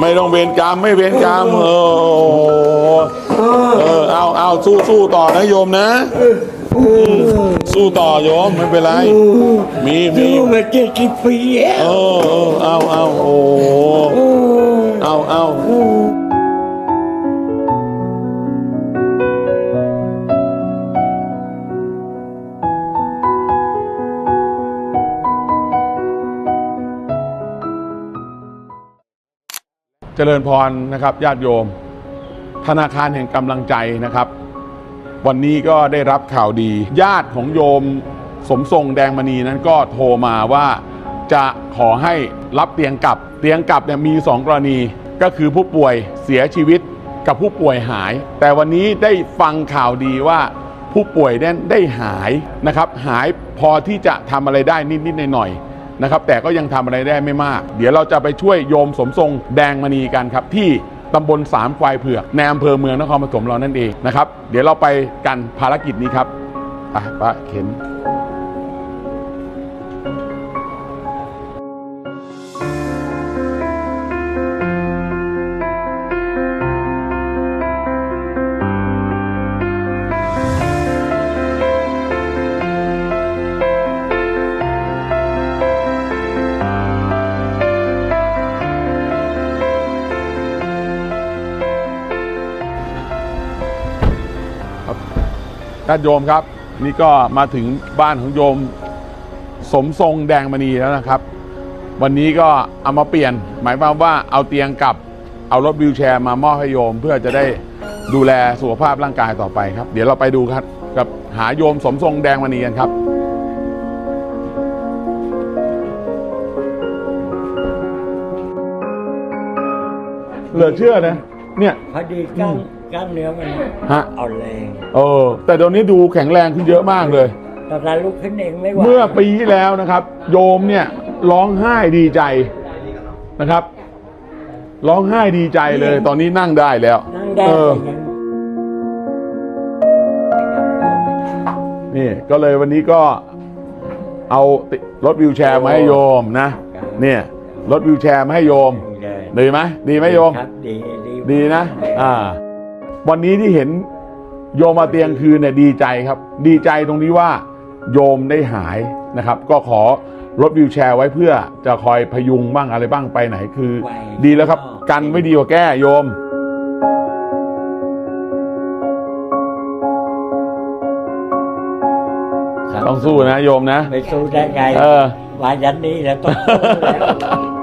ไม่ต้องเวรกรรมไม่เวรกรรมเออเออเอาเอาสู้สู้ต่อนะโยมนะมสู้ต่อโยมไม่เป็นไร มีมีอยู่มาเจ็ดสิบปีแล้วเออเออเอาเอาโอ้เอาเอา เจริญพรนะครับญาติโยม ธนาคารแห่งกำลังใจนะครับ วันนี้ก็ได้รับข่าวดี ญาติของโยมสมทรงแดงมณีนั้นก็โทรมาว่าจะขอให้รับเตียงกลับ เตียงกลับเนี่ยมี 2 กรณีก็คือผู้ป่วยเสียชีวิตกับผู้ป่วยหาย แต่วันนี้ได้ฟังข่าวดีว่าผู้ป่วยนั้นได้หายนะครับ หายพอที่จะทำอะไรได้นิดๆหน่อยๆ นะครับแต่ก็ยังทำอะไรได้ไม่มาก เดี๋ยวเราจะไปช่วยโยมสมทรงแดงมณีกันครับที่ตำบลสามควายเผือกในอำเภอเมืองนครปฐมเรานั่นเองนะครับ เดี๋ยวเราไปกันภารกิจนี้ครับไป้าเข็น ญาติโยมครับ นี่ก็มาถึงบ้านของโยม สมทรงแดงมณีแล้วนะครับ วันนี้ก็เอามาเปลี่ยน หมายความว่าเอาเตียงกลับเอารถวิวแชร์มามอบให้โยมเพื่อจะได้ดูแลสุขภาพร่างกายต่อไปครับ เดี๋ยวเราไปดูครับ กับหาโยมสมทรงแดงมณีกันครับเหลือเชื่อนะเนี่ย พอดีกล้าม กล้ามเนื้อมันฮะ อ่อนแรงเออ แต่เดี๋ยวนี้ดูแข็งแรงขึ้นเยอะมากเลย ตอนนั้นลุกขึ้นเองไม่ไหวเมื่อปีที่แล้วนะครับ โยมเนี่ยร้องไห้ดีใจนะครับ ร้องไห้ดีใจเลย ตอนนี้นั่งได้แล้วนั่งได้เออ แต่ยังนี่ก็เลยวันนี้ก็เอาติรถวิวแชร์มาให้โยมนะเนี่ยรถวิวแชร์มาให้โยมได้ดีไหมดีไหมโยม ครับดีดี ดีนะ อ่า วันนี้ที่เห็นโยมมาเตียงคืนเนี่ยดีใจครับ ดีใจตรงนี้ว่าโยมได้หายนะครับ ก็ขอรถวิวแชร์ไว้เพื่อจะคอยพยุงบ้างอะไรบ้างไปไหนคือ ดีแล้วครับ กันไม่ดีกว่าแก้โยมครับต้องสู้นะโยมนะไปสู้ได้ไงเออ มายันนี้แล้วต้องสู้แล้ว